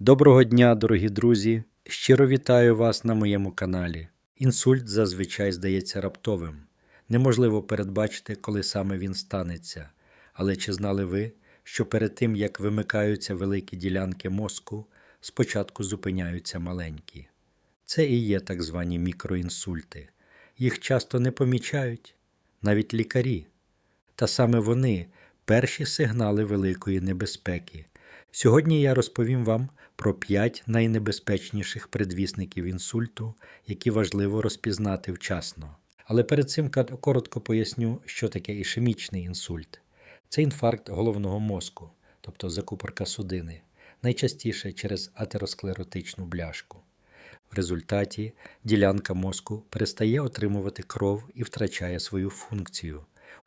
Доброго дня, дорогі друзі! Щиро вітаю вас на моєму каналі. Інсульт зазвичай здається раптовим. Неможливо передбачити, коли саме він станеться. Але чи знали ви, що перед тим, як вимикаються великі ділянки мозку, спочатку зупиняються маленькі? Це і є так звані мікроінсульти. Їх часто не помічають, навіть лікарі. Та саме вони перші сигнали великої небезпеки. Сьогодні я розповім вам про 5 найнебезпечніших предвісників інсульту, які важливо розпізнати вчасно. Але перед цим коротко поясню, що таке ішемічний інсульт. Це інфаркт головного мозку, тобто закупорка судини, найчастіше через атеросклеротичну бляшку. В результаті ділянка мозку перестає отримувати кров і втрачає свою функцію.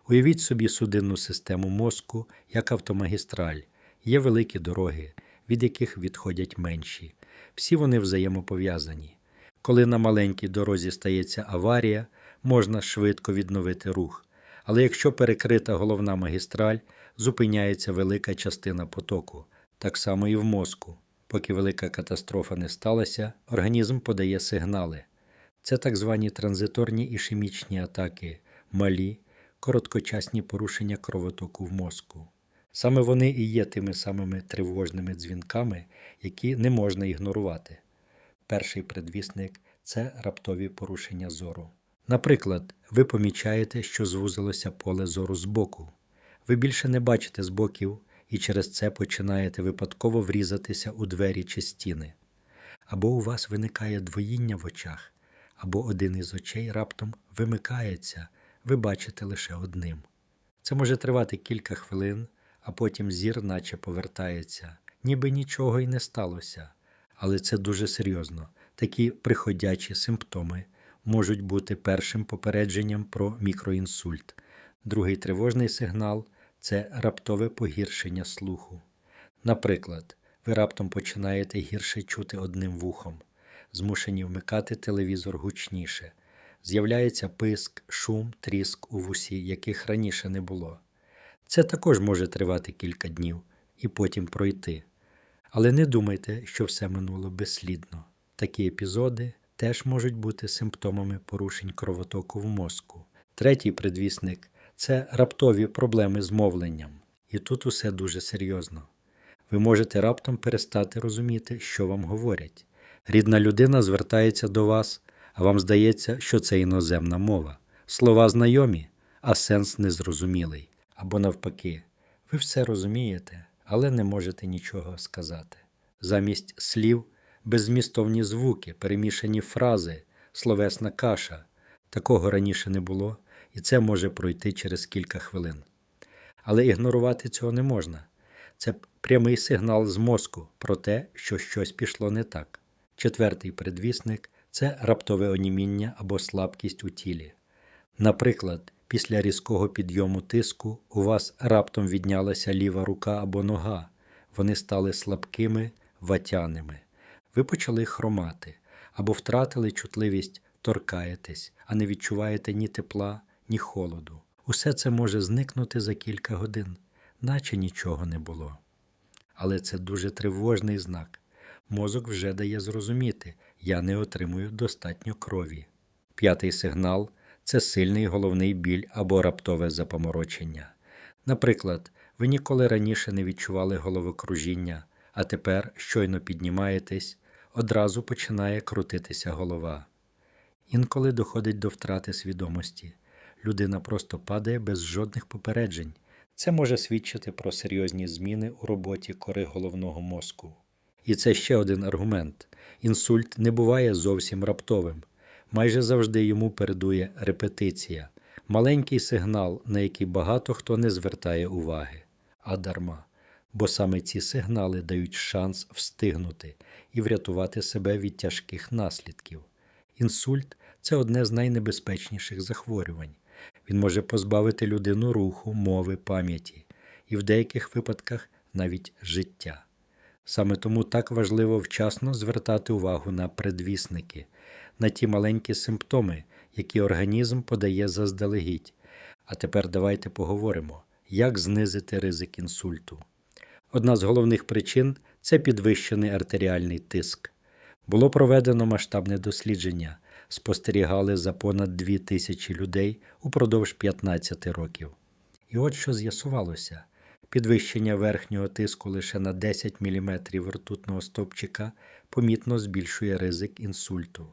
Уявіть собі судинну систему мозку як автомагістраль. Є великі дороги, від яких відходять менші. Всі вони взаємопов'язані. Коли на маленькій дорозі стається аварія, можна швидко відновити рух. Але якщо перекрита головна магістраль, зупиняється велика частина потоку, так само і в мозку. Поки велика катастрофа не сталася, організм подає сигнали. Це так звані транзиторні ішемічні атаки, малі, короткочасні порушення кровотоку в мозку. Саме вони і є тими самими тривожними дзвінками, які не можна ігнорувати. Перший предвісник це раптові порушення зору. Наприклад, ви помічаєте, що звузилося поле зору збоку. Ви більше не бачите збоків і через це починаєте випадково врізатися у двері чи стіни. Або у вас виникає двоїння в очах, або один із очей раптом вимикається, ви бачите лише одним. Це може тривати кілька хвилин, а потім зір наче повертається, ніби нічого й не сталося. Але це дуже серйозно. Такі приходячі симптоми можуть бути першим попередженням про мікроінсульт. Другий тривожний сигнал це раптове погіршення слуху. Наприклад, ви раптом починаєте гірше чути одним вухом, змушені вмикати телевізор гучніше. З'являється писк, шум, тріск у вусі, яких раніше не було. Це також може тривати кілька днів і потім пройти. Але не думайте, що все минуло безслідно. Такі епізоди теж можуть бути симптомами порушень кровотоку в мозку. Третій предвісник це раптові проблеми з мовленням. І тут усе дуже серйозно. Ви можете раптом перестати розуміти, що вам говорять. Рідна людина звертається до вас, а вам здається, що це іноземна мова. Слова знайомі, а сенс незрозумілий. Або навпаки, ви все розумієте, але не можете нічого сказати. Замість слів беззмістовні звуки, перемішані фрази, словесна каша. Такого раніше не було, і це може пройти через кілька хвилин. Але ігнорувати цього не можна. Це прямий сигнал з мозку про те, що щось пішло не так. Четвертий предвісник це раптове оніміння або слабкість у тілі. Наприклад, після різкого підйому тиску у вас раптом віднялася ліва рука або нога, вони стали слабкими, ватяними. Ви почали хромати або втратили чутливість, торкаєтесь, а не відчуваєте ні тепла, ні холоду. Усе це може зникнути за кілька годин, наче нічого не було. Але це дуже тривожний знак. Мозок вже дає зрозуміти, я не отримую достатньо крові. П'ятий сигнал це сильний головний біль або раптове запоморочення. Наприклад, ви ніколи раніше не відчували головокружіння, а тепер, щойно піднімаєтесь, одразу починає крутитися голова. Інколи доходить до втрати свідомості. Людина просто падає без жодних попереджень. Це може свідчити про серйозні зміни у роботі кори головного мозку. І це ще один аргумент: інсульт не буває зовсім раптовим. Майже завжди йому передує репетиція, маленький сигнал, на який багато хто не звертає уваги, а дарма. Бо саме ці сигнали дають шанс встигнути і врятувати себе від тяжких наслідків. Інсульт це одне з найнебезпечніших захворювань. Він може позбавити людину руху, мови, пам'яті і в деяких випадках навіть життя. Саме тому так важливо вчасно звертати увагу на предвісники, на ті маленькі симптоми, які організм подає заздалегідь. А тепер давайте поговоримо, як знизити ризик інсульту. Одна з головних причин це підвищений артеріальний тиск. Було проведено масштабне дослідження, спостерігали за понад 2 тисячі людей упродовж 15 років. І от що з'ясувалося: підвищення верхнього тиску лише на 10 мм ртутного стовпчика помітно збільшує ризик інсульту.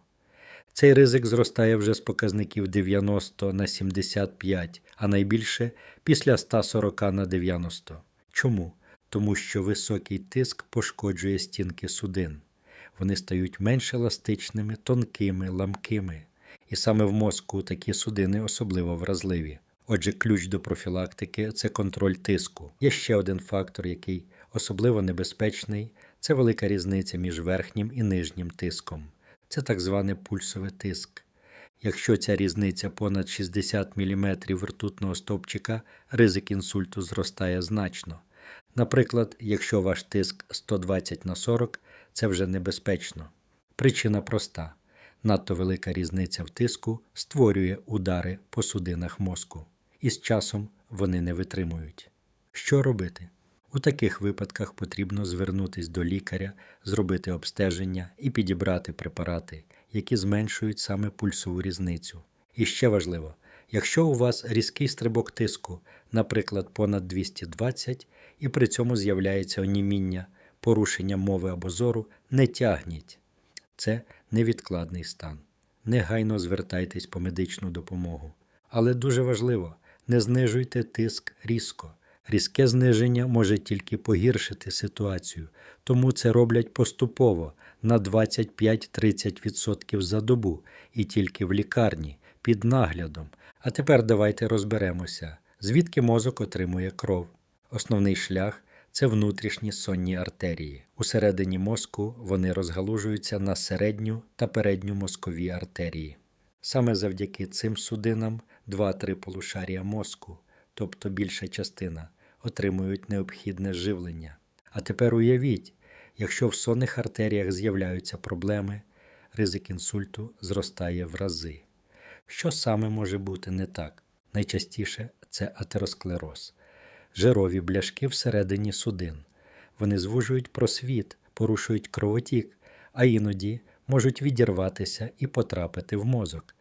Цей ризик зростає вже з показників 90 на 75, а найбільше після 140 на 90. Чому? Тому що високий тиск пошкоджує стінки судин. Вони стають менш еластичними, тонкими, ламкими. І саме в мозку такі судини особливо вразливі. Отже, ключ до профілактики це контроль тиску. Є ще один фактор, який особливо небезпечний це велика різниця між верхнім і нижнім тиском. Це так званий пульсовий тиск. Якщо ця різниця понад 60 мм ртутного стовпчика, ризик інсульту зростає значно. Наприклад, якщо ваш тиск 120 на 40, це вже небезпечно. Причина проста: надто велика різниця в тиску створює удари по судинах мозку, і з часом вони не витримують. Що робити? У таких випадках потрібно звернутися до лікаря, зробити обстеження і підібрати препарати, які зменшують саме пульсову різницю. І ще важливо, якщо у вас різкий стрибок тиску, наприклад, понад 220, і при цьому з'являється оніміння, порушення мови або зору, не тягніть. Це невідкладний стан. Негайно звертайтесь по медичну допомогу. Але дуже важливо, не знижуйте тиск різко. Різке зниження може тільки погіршити ситуацію, тому це роблять поступово на 25-30% за добу і тільки в лікарні під наглядом. А тепер давайте розберемося, звідки мозок отримує кров. Основний шлях це внутрішні сонні артерії. Усередині мозку вони розгалужуються на середню та передню мозкові артерії. Саме завдяки цим судинам 2-3 полушарія мозку, тобто більша частина, отримують необхідне живлення. А тепер уявіть, якщо в сонних артеріях з'являються проблеми, ризик інсульту зростає в рази. Що саме може бути не так? Найчастіше це атеросклероз, жирові бляшки всередині судин. Вони звужують просвіт, порушують кровотік, а іноді можуть відірватися і потрапити в мозок.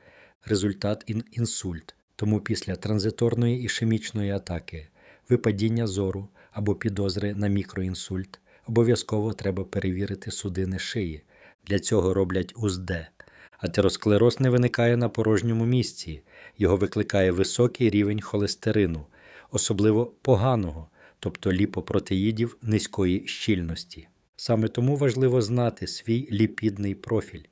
Результат інсульт. Тому після транзиторної ішемічної атаки, випадіння зору або підозри на мікроінсульт обов'язково треба перевірити судини шиї. Для цього роблять УЗД. Атеросклероз не виникає на порожньому місці, його викликає високий рівень холестерину, особливо поганого, тобто ліпопротеїдів низької щільності. Саме тому важливо знати свій ліпідний профіль.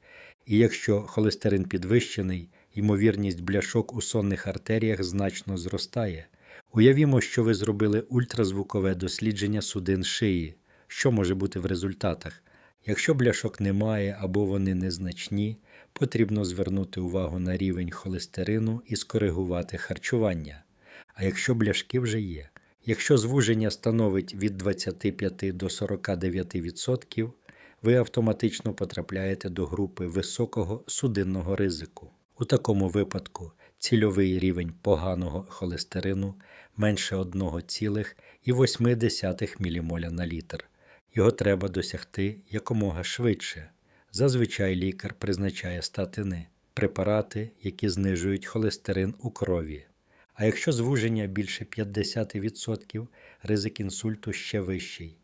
І якщо холестерин підвищений, ймовірність бляшок у сонних артеріях значно зростає. Уявімо, що ви зробили ультразвукове дослідження судин шиї. Що може бути в результатах? Якщо бляшок немає або вони незначні, потрібно звернути увагу на рівень холестерину і скоригувати харчування. А якщо бляшки вже є, якщо звуження становить від 25 до 49%, ви автоматично потрапляєте до групи високого судинного ризику. У такому випадку цільовий рівень поганого холестерину менше 1,8 ммоль на літр. Його треба досягти якомога швидше. Зазвичай лікар призначає статини препарати, які знижують холестерин у крові. А якщо звуження більше 50%, ризик інсульту ще вищий.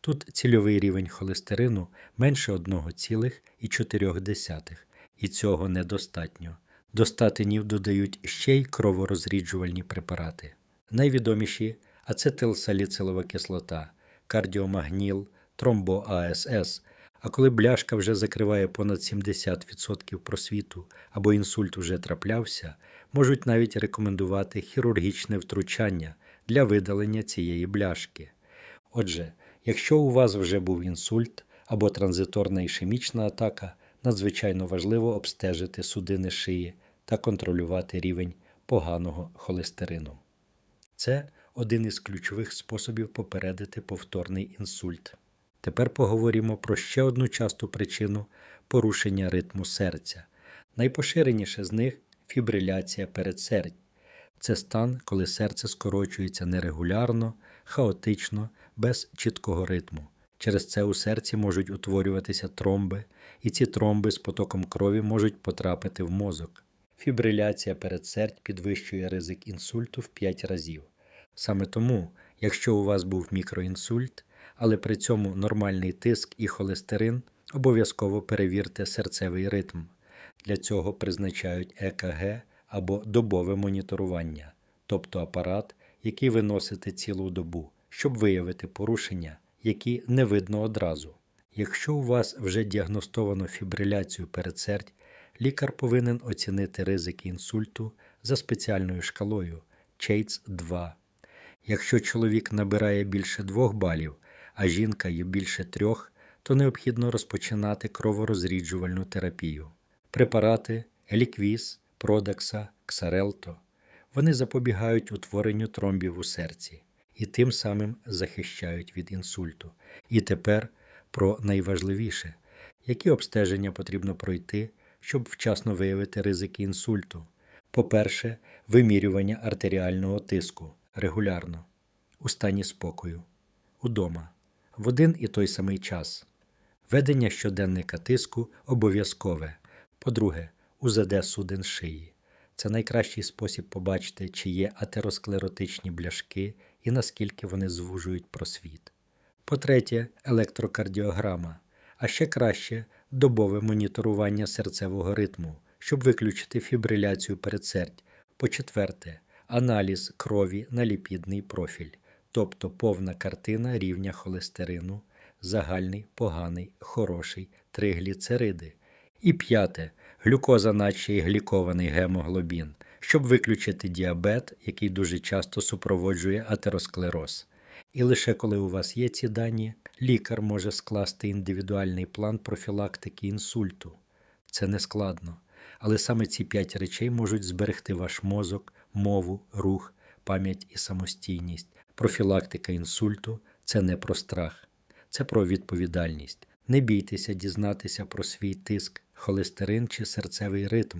Тут цільовий рівень холестерину менше 1,4, і цього недостатньо. До статинів додають ще й кроворозріджувальні препарати. Найвідоміші ацетилсаліцилова кислота, кардіомагніл, тромбоАСС. А коли бляшка вже закриває понад 70% просвіту або інсульт уже траплявся, можуть навіть рекомендувати хірургічне втручання для видалення цієї бляшки. Отже, якщо у вас вже був інсульт або транзиторна ішемічна атака, надзвичайно важливо обстежити судини шиї та контролювати рівень поганого холестерину. Це один із ключових способів попередити повторний інсульт. Тепер поговоримо про ще одну часту причину порушення ритму серця. Найпоширеніше з них фібриляція передсердь. Це стан, коли серце скорочується нерегулярно, хаотично, без чіткого ритму. Через це у серці можуть утворюватися тромби, і ці тромби з потоком крові можуть потрапити в мозок. Фібриляція передсердь підвищує ризик інсульту в 5 разів. Саме тому, якщо у вас був мікроінсульт, але при цьому нормальний тиск і холестерин, обов'язково перевірте серцевий ритм. Для цього призначають ЕКГ або добове моніторування, тобто апарат, який ви носите цілу добу, щоб виявити порушення, які не видно одразу. Якщо у вас вже діагностовано фібриляцію передсердь, лікар повинен оцінити ризики інсульту за спеціальною шкалою Чейтс 2. Якщо чоловік набирає більше 2 балів, а жінка є більше 3, то необхідно розпочинати кроворозріджувальну терапію. Препарати Еліквіз, Продакса, Ксарелто вони запобігають утворенню тромбів у серці і тим самим захищають від інсульту. І тепер про найважливіше, які обстеження потрібно пройти, щоб вчасно виявити ризики інсульту. По-перше, вимірювання артеріального тиску регулярно, у стані спокою, удома, в один і той самий час. Ведення щоденника тиску обов'язкове. По-друге, УЗД судин шиї. Це найкращий спосіб побачити, чи є атеросклеротичні бляшки і наскільки вони звужують просвіт. По-третє, електрокардіограма, а ще краще добове моніторування серцевого ритму, щоб виключити фібриляцію передсердь. По-четверте, аналіз крові на ліпідний профіль, тобто повна картина рівня холестерину, загальний, поганий, хороший, тригліцериди. І п'яте глюкоза, наче і глікований гемоглобін, щоб виключити діабет, який дуже часто супроводжує атеросклероз. І лише коли у вас є ці дані, лікар може скласти індивідуальний план профілактики інсульту. Це не складно, але саме ці п'ять речей можуть зберегти ваш мозок, мову, рух, пам'ять і самостійність. Профілактика інсульту це не про страх, це про відповідальність. Не бійтеся дізнатися про свій тиск, холестерин чи серцевий ритм.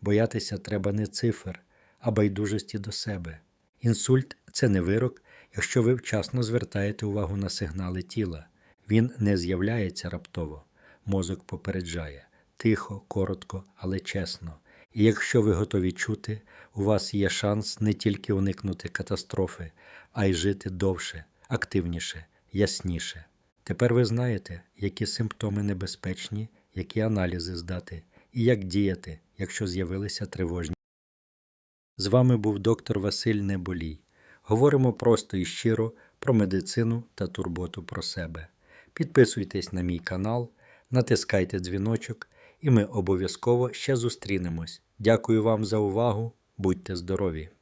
Боятися треба не цифр, а байдужості до себе. Інсульт це не вирок, якщо ви вчасно звертаєте увагу на сигнали тіла. Він не з'являється раптово. Мозок попереджає тихо, коротко, але чесно. І якщо ви готові чути, у вас є шанс не тільки уникнути катастрофи, а й жити довше, активніше, ясніше. Тепер ви знаєте, які симптоми небезпечні, які аналізи здати і як діяти, якщо з'явилися тривожні. З вами був доктор Василь Неболій. Говоримо просто і щиро про медицину та турботу про себе. Підписуйтесь на мій канал, натискайте дзвіночок, і ми обов'язково ще зустрінемось. Дякую вам за увагу. Будьте здорові!